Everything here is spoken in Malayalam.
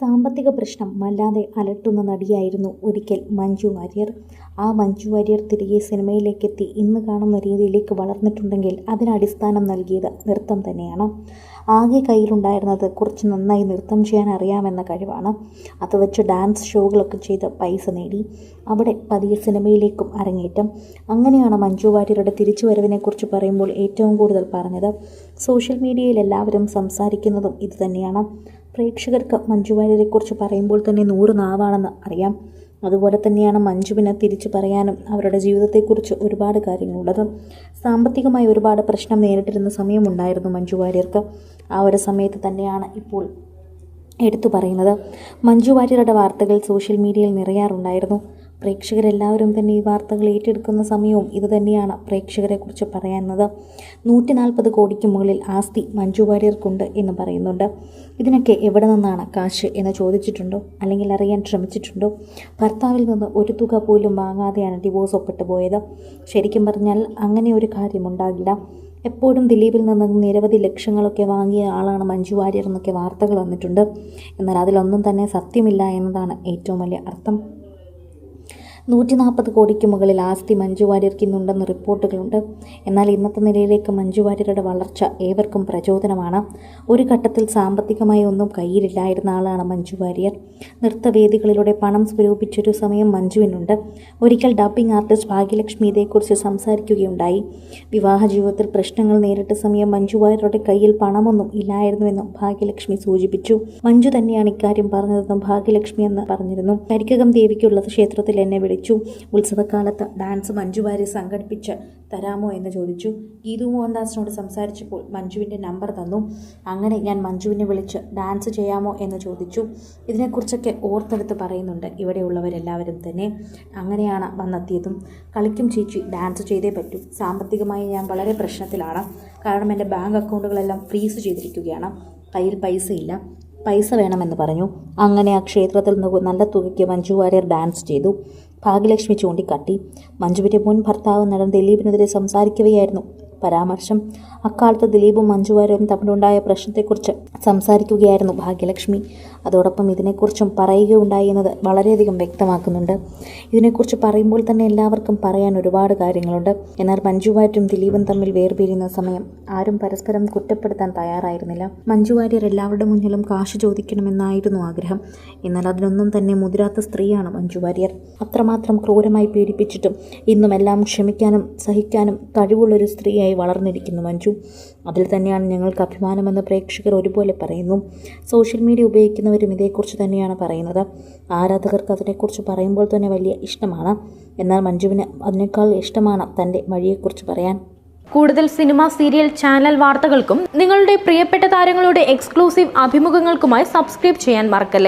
സാമ്പത്തിക പ്രശ്നം വല്ലാതെ അലട്ടുന്ന നടിയായിരുന്നു ഒരിക്കൽ മഞ്ജു വാര്യർ. ആ മഞ്ജു വാര്യർ തിരികെ സിനിമയിലേക്കെത്തി ഇന്ന് കാണുന്ന രീതിയിലേക്ക് വളർന്നിട്ടുണ്ടെങ്കിൽ അതിനടിസ്ഥാനം നൽകിയത് നൃത്തം തന്നെയാണ്. ആകെ കയ്യിലുണ്ടായിരുന്നത് കുറച്ച് നന്നായി നൃത്തം ചെയ്യാൻ അറിയാമെന്ന കഴിവാണ്. അത് വെച്ച് ഡാൻസ് ഷോകളൊക്കെ ചെയ്ത് പൈസ നേടി. അവിടെ പതിയെ സിനിമയിലേക്കും അരങ്ങേറ്റം. അങ്ങനെയാണ് മഞ്ജു വാര്യരുടെ തിരിച്ചുവരവിനെക്കുറിച്ച് പറയുമ്പോൾ ഏറ്റവും കൂടുതൽ പറഞ്ഞത്. സോഷ്യൽ മീഡിയയിൽ എല്ലാവരും സംസാരിക്കുന്നതും ഇത് തന്നെയാണ്. പ്രേക്ഷകർക്ക് മഞ്ജു വാര്യരെക്കുറിച്ച് പറയുമ്പോൾ തന്നെ നൂറ് നാവാണെന്ന് അറിയാം. അതുപോലെ തന്നെയാണ് മഞ്ജുവിനെ തിരിച്ചു പറയാനും അവരുടെ ജീവിതത്തെക്കുറിച്ച് ഒരുപാട് കാര്യങ്ങളുള്ളത്. സാമ്പത്തികമായി ഒരുപാട് പ്രശ്നം നേരിട്ടിരുന്ന സമയമുണ്ടായിരുന്നു മഞ്ജു വാര്യർക്ക്. ആ ഒരു സമയത്ത് തന്നെയാണ് ഇപ്പോൾ എടുത്തു പറയുന്നത്. മഞ്ജു വാര്യരുടെ വാർത്തകൾ സോഷ്യൽ മീഡിയയിൽ നിറയാറുണ്ടായിരുന്നു. പ്രേക്ഷകരെല്ലാവരും തന്നെ ഈ വാർത്തകൾ ഏറ്റെടുക്കുന്ന സമയവും ഇതുതന്നെയാണ് പ്രേക്ഷകരെ പ്രേക്ഷകരെക്കുറിച്ച് പറയാനുള്ളത്. നൂറ്റി നാൽപ്പത് കോടിക്ക് മുകളിൽ ആസ്തി മഞ്ജു വാര്യർക്കുണ്ട് എന്ന് പറയുന്നുണ്ട്. ഇതിനൊക്കെ എവിടെ നിന്നാണ് കാശ് എന്ന് ചോദിച്ചിട്ടുണ്ടോ? അല്ലെങ്കിൽ അറിയാൻ ശ്രമിച്ചിട്ടുണ്ടോ? ഭർത്താവിൽ നിന്ന് ഒരു തുക പോലും വാങ്ങാതെയാണ് ഡിവോഴ്സ് ഒപ്പിട്ട് പോയത്. ശരിക്കും പറഞ്ഞാൽ അങ്ങനെ ഒരു കാര്യമുണ്ടാകില്ല എപ്പോഴും ദിലീപിൽ നിന്ന് നിരവധി ലക്ഷങ്ങളൊക്കെ വാങ്ങിയ ആളാണ് മഞ്ജു വാര്യർ എന്നൊക്കെ വാർത്തകൾ വന്നിട്ടുണ്ട്. എന്നാൽ അതിലൊന്നും തന്നെ സത്യമില്ല എന്നതാണ് ഏറ്റവും വലിയ അർത്ഥം. നൂറ്റി നാൽപ്പത് കോടിക്ക് മുകളിൽ ആസ്തി മഞ്ജു വാര്യർക്ക് ഇന്നുണ്ടെന്ന് റിപ്പോർട്ടുകളുണ്ട്. എന്നാൽ ഇന്നത്തെ നിലയിലേക്ക് മഞ്ജു വാര്യരുടെ വളർച്ച ഏവർക്കും പ്രചോദനമാണ്. ഒരു ഘട്ടത്തിൽ സാമ്പത്തികമായി ഒന്നും കയ്യിലില്ലായിരുന്ന ആളാണ് മഞ്ജു വാര്യർ. നൃത്തവേദികളിലൂടെ പണം സ്വരൂപിച്ചൊരു സമയം മഞ്ജുവിനുണ്ട്. ഒരിക്കൽ ഡബ്ബിംഗ് ആർട്ടിസ്റ്റ് ഭാഗ്യലക്ഷ്മി ഇതേക്കുറിച്ച് സംസാരിക്കുകയുണ്ടായി. വിവാഹ ജീവിതത്തിൽ പ്രശ്നങ്ങൾ നേരിട്ട സമയം മഞ്ജു വാര്യരുടെ കയ്യിൽ പണമൊന്നും ഇല്ലായിരുന്നുവെന്നും ഭാഗ്യലക്ഷ്മി സൂചിപ്പിച്ചു. മഞ്ജു തന്നെയാണ് ഇക്കാര്യം പറഞ്ഞതെന്നും ഭാഗ്യലക്ഷ്മി എന്ന് പറഞ്ഞിരുന്നു. കരിക്കകം ദേവിക്കുള്ള ക്ഷേത്രത്തിൽ എന്നെ വിളിച്ചു ഉത്സവകാലത്ത് ഡാൻസ് മഞ്ജു വാര്യർ സംഘടിപ്പിച്ച് തരാമോ എന്ന് ചോദിച്ചു. ഗീതു മോഹൻദാസിനോട് സംസാരിച്ചപ്പോൾ മഞ്ജുവിന്റെ നമ്പർ തന്നു. അങ്ങനെ ഞാൻ മഞ്ജുവിനെ വിളിച്ച് ഡാൻസ് ചെയ്യാമോ എന്ന് ചോദിച്ചു. ഇതിനെക്കുറിച്ചൊക്കെ ഓർത്തെടുത്ത് പറയുന്നുണ്ട്. ഇവിടെയുള്ളവരെല്ലാവരും തന്നെ അങ്ങനെയാണ് വന്നെത്തിയതും. കളിക്കും ചേച്ചി ഡാൻസ് ചെയ്തേ പറ്റൂ. സാമ്പത്തികമായി ഞാൻ വളരെ പ്രശ്നത്തിലാണ്. കാരണം എന്റെ ബാങ്ക് അക്കൗണ്ടുകളെല്ലാം ഫ്രീസ് ചെയ്തിരിക്കുകയാണ്. കയ്യിൽ പൈസയില്ല. പൈസ വേണമെന്ന് പറഞ്ഞു. അങ്ങനെ ആ ക്ഷേത്രത്തിൽ നിന്ന് നല്ല തുകയ്ക്ക് മഞ്ജു വാര്യർ ഡാൻസ് ചെയ്തു. ഭാഗ്യലക്ഷ്മി ചൂണ്ടിക്കാട്ടി. മഞ്ജുവിന്റെ മുൻ ഭർത്താവ് നടൻ ദിലീപിനെതിരെ സംസാരിക്കവെയായിരുന്നു. പരാമർശം. അക്കാലത്ത് ദിലീപും മഞ്ജുവാരും തമ്മിലുണ്ടായ പ്രശ്നത്തെക്കുറിച്ച് സംസാരിക്കുകയായിരുന്നു ഭാഗ്യലക്ഷ്മി. അതോടൊപ്പം ഇതിനെക്കുറിച്ചും പറയുകയുണ്ടായി എന്നത് വളരെയധികം വ്യക്തമാക്കുന്നുണ്ട്. ഇതിനെക്കുറിച്ച് പറയുമ്പോൾ തന്നെ എല്ലാവർക്കും പറയാൻ ഒരുപാട് കാര്യങ്ങളുണ്ട്. എന്നാൽ മഞ്ജു വാര്യരും ദിലീപും തമ്മിൽ വേർപിരിയുന്ന സമയം ആരും പരസ്പരം കുറ്റപ്പെടുത്താൻ തയ്യാറായിരുന്നില്ല. മഞ്ജുവാര്യർ എല്ലാവരുടെ മുന്നിലും കാശ് ചോദിക്കണമെന്നായിരുന്നു ആഗ്രഹം. എന്നാൽ അതിനൊന്നും തന്നെ മുതിരാത്ത സ്ത്രീയാണ് മഞ്ജുവാര്യർ. അത്രമാത്രം ക്രൂരമായി പീഡിപ്പിച്ചിട്ടും ഇന്നും എല്ലാം ക്ഷമിക്കാനും സഹിക്കാനും കഴിവുള്ളൊരു സ്ത്രീയായി വളർന്നിരിക്കുന്നു മഞ്ജു. അതിൽ തന്നെയാണ് ഞങ്ങൾക്ക് അഭിമാനമെന്ന് പ്രേക്ഷകർ ഒരുപോലെ പറയുന്നു. സോഷ്യൽ മീഡിയ ഉപയോഗിക്കുന്നവരും ഇതേക്കുറിച്ച് തന്നെയാണ് പറയുന്നത്. ആരാധകർക്ക് അതിനെക്കുറിച്ച് പറയുമ്പോൾ തന്നെ വലിയ ഇഷ്ടമാണ്. എന്നാൽ മഞ്ജുവിന് അതിനേക്കാൾ ഇഷ്ടമാണ് തന്റെ വഴിയെക്കുറിച്ച് പറയാൻ. കൂടുതൽ സിനിമ സീരിയൽ ചാനൽ വാർത്തകൾക്കും നിങ്ങളുടെ പ്രിയപ്പെട്ട താരങ്ങളുടെ എക്സ്ക്ലൂസീവ് അഭിമുഖങ്ങൾക്കുമായി സബ്സ്ക്രൈബ് ചെയ്യാൻ മറക്കല്ലേ?